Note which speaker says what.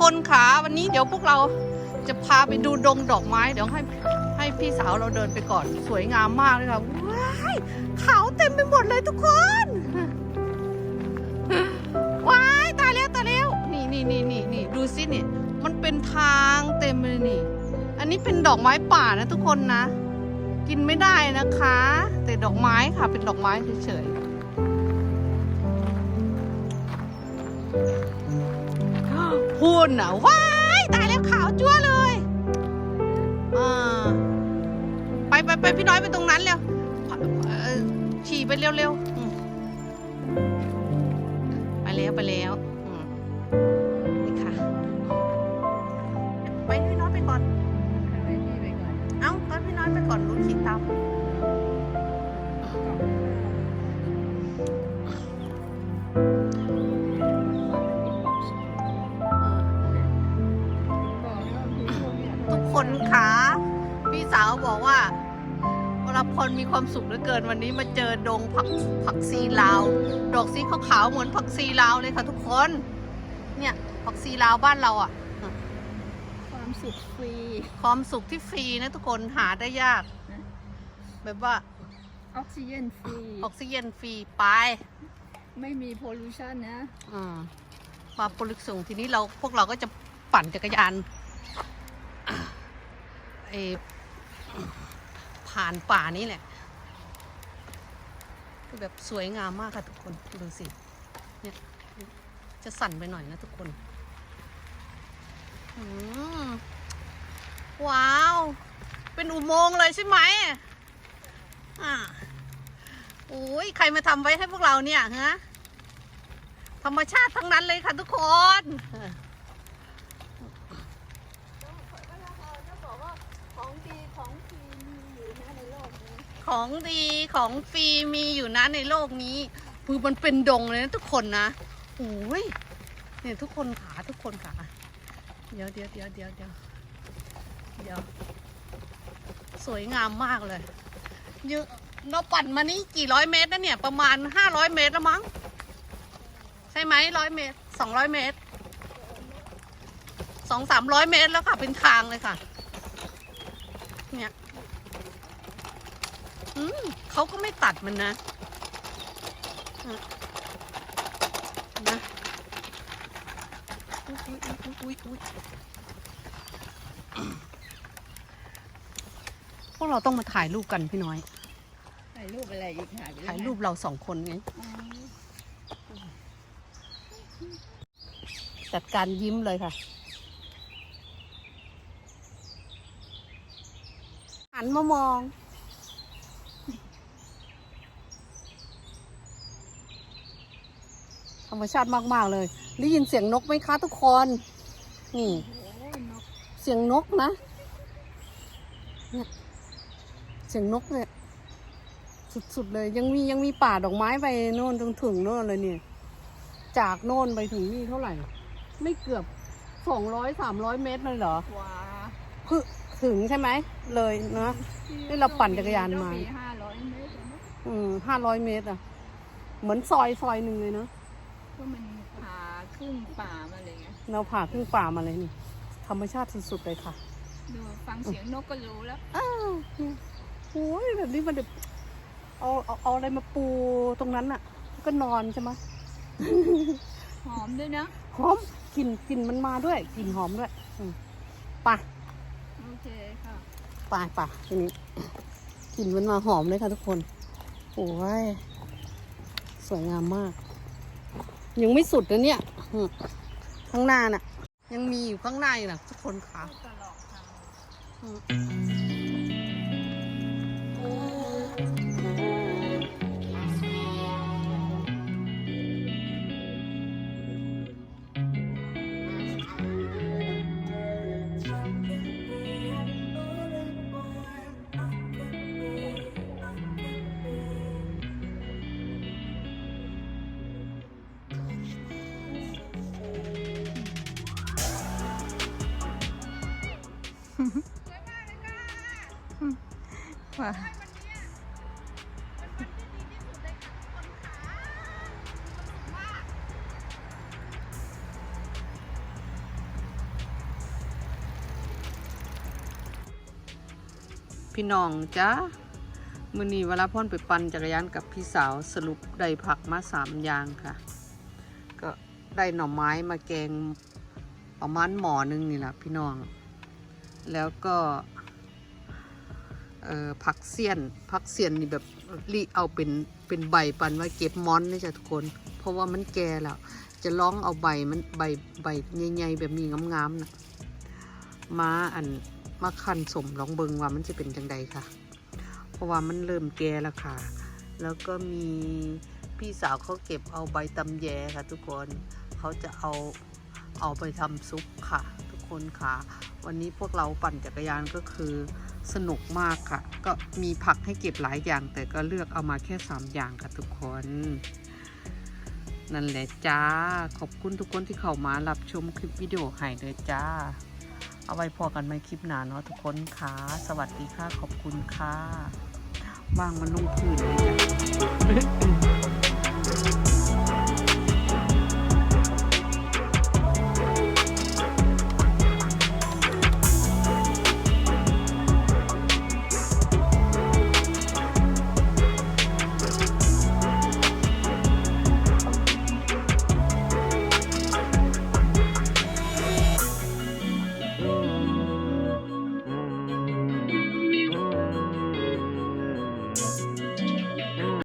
Speaker 1: คนขาวันนี้เดี๋ยวพวกเราจะพาไปดูดงดอกไม้ เดี๋ยวให้ให้พี่สาวเราเดินไปก่อนสวยงามมากเลยค่ะว้ายขาวเต็มไปหมดเลยทุกคนว้ายตายแล้วตายแล้วนี่นี่นี่นี่นี่ดูสินี่มันเป็นทางเต็มเลยนี่ อันนี้เป็นดอกไม้ป่านะทุกคนนะ กินไม่ได้นะคะ แต่ดอกไม้ค่ะ เป็นดอกไม้เฉยๆ พูนอะว้ายตายแล้วขาวจั่วเลยอ่าไปไปไปพี่น้อยไปตรงนั้นเร็วฉี่ไปเร็วเร็วไปแล้วไปแล้ว ทุกคนคะพี่สาวบอกว่าวรพลมีความสุขเหลือเกินวันนี้มาเจอดงผักผักซีลาว ดอกสีขาวๆเหมือนผักซีลาวเลยค่ะทุกคน เนี่ยผักซีลาวบ้านเราอะ
Speaker 2: ความสุขฟรี
Speaker 1: ความสุขที่ฟรีนะทุกคนหาได้ยาก แบบว่า
Speaker 2: ออกซิเจนฟรี
Speaker 1: ออกซิเจนฟรีไป
Speaker 2: ไม่มีพ l ลูชันนะ
Speaker 1: อ่าความปลึกสูงทีนี้เราพวกเราก็จะปั่นจักรยานอะ เอผ่านป่านี้แหละคือแบบสวยงามมากค่ะทุกคน ดูสิ เนี่ย จะสั่นไปหน่อยนะทุกคนอืมว้าว เป็นอุโมงค์เลยใช่ไหมอ่าโอ้ยใครมาทำไว้ให้พวกเราเนี่ยฮะ ธรรมชาติทั้งนั้นเลยค่ะทุกคน
Speaker 2: ของดีของฟรีมีอยู่นะในโลกนี้
Speaker 1: ของดีของฟรีมีอยู่นะในโลกนี้คือมันเป็นดงเลยนะทุกคนนะโอ้ยเนี่ยทุกคนขาทุกคนขาเดี๋ยวเดี๋ยวเดี๋ยวเดี๋ยวเดี๋ยวเดี๋ยวสวยงามมากเลยเยอะเราปั่นมานี่กี่ร้อยเมตรนะเนี่ยประมาณห้าร้อยเมตรแล้วมั้ง ใช่ไหมร้อยเมตรสองร้อยเมตรสองสามร้อยเมตรแล้วค่ะเป็นทางเลยค่ะ เนี่ย อืมเขาก็ไม่ตัดมันนะอะนะอุ๊ยอุ๊ยอุ๊ยอุ๊ยอุ๊ยพวกเราต้องมาถ่ายรูปกันพี่น้อย
Speaker 2: ถ่ายรูปอะไรอีกถ่ายไป
Speaker 1: ถ่ายรูปเราสองคนไง จัดการยิ้มเลยค่ะ หันมามอง ธรรมชาติมาก ๆ เลย ได้ยินเสียงนกไหมคะทุกคน นี่
Speaker 2: โอ้ยนก
Speaker 1: เสียงนกนะเนี่ยเสียงนกเนี่ยสุด ๆ เลย ยังมียังมีป่าดอกไม้ไปโน่นตรงถึงโน่นเลยเนี่ย จากโน่นไปถึงนี่เท่าไหร่ ไม่เกือบสองร้อยสามร้อยเมตรเลยเหรอ
Speaker 2: ว้า
Speaker 1: คือถึงใช่ไหม เลยนะนี่เราปั่นจักรยานมา
Speaker 2: ห้าร้อยเมตรนะ
Speaker 1: อืมห้าร้อยเมตรอะ เหมือนซอยซอยหนึ่งเลยเนาะ
Speaker 2: ก็มันพาขึ้นป่ามาเลยไง
Speaker 1: เราผ่าขึ้นป่ามาเลยนี่ ธรรมชาติสุดๆเลยค่ะ
Speaker 2: ดูฟังเสียงนกก็รู้แล้ว
Speaker 1: อ้าวโอ้ยแบบนี้มันแบบเอาเอาเอาอะไรมาปูตรงนั้นอะแล้วก็นอนใช่ไหม
Speaker 2: หอมด้วยนะ
Speaker 1: หอมกลิ่นกลิ่นมันมาด้วยกลิ่นหอมด้วยอืมไป่ะ
Speaker 2: โอเคค่ะ
Speaker 1: ป่ะป่ะทีนี้กลิ่นมันมาหอมเลยค่ะทุกคน โอ้ยสวยงามมาก ยังไม่สุดนะเนี่ย ข้างหน้าน่ะ ยังมีอยู่ข้างหน้าอยู่นะทุกคนค่ะ
Speaker 2: ว้า
Speaker 1: พี่น้องจ้ามือนีเวลาพ่อนไปปั่นจักรยานกับพี่สาวสรุปได้ผักมาสามอย่างค่ะ ก็ได้หน่อไม้มาแกงประมาณหมอนึงนี่แหละพี่น้อง แล้วก็ผักเสี้ยนผักเสี้ยนนี่แบบรีเอาเป็นเป็นใบปันไว้เก็บม้อนนี่จ้ะทุกคน เพราะว่ามันแก่แล้ว จะลองเอาใบมันใบใบใหญ่ๆแบบมีงามๆนะมาอันมาคันสมลองเบิงว่ามันจะเป็นจังใดค่ะ เพราะว่ามันเริ่มแก่แล้วค่ะ แล้วก็มีพี่สาวเขาเก็บเอาใบตำแยค่ะ ทุกคนเขาจะเอาเอาไปทำซุปค่ะ ทุกคนค่ะ วันนี้พวกเราปั่นจักรยานก็คือสนุกมากค่ะ ก็มีผักให้เก็บหลายอย่าง แต่ก็เลือกเอามาแค่สามอย่างค่ะทุกคน นั่นแหละจ้า ขอบคุณทุกคนที่เข้ามารับชมคลิปวิดีโอให้เลยจ้า เอาไว้พอกันไหมคลิปหน้าเนาะทุกคนค่ะ สวัสดีค่ะ ขอบคุณค่ะว่างมันลงพื้นเลยจ้ะ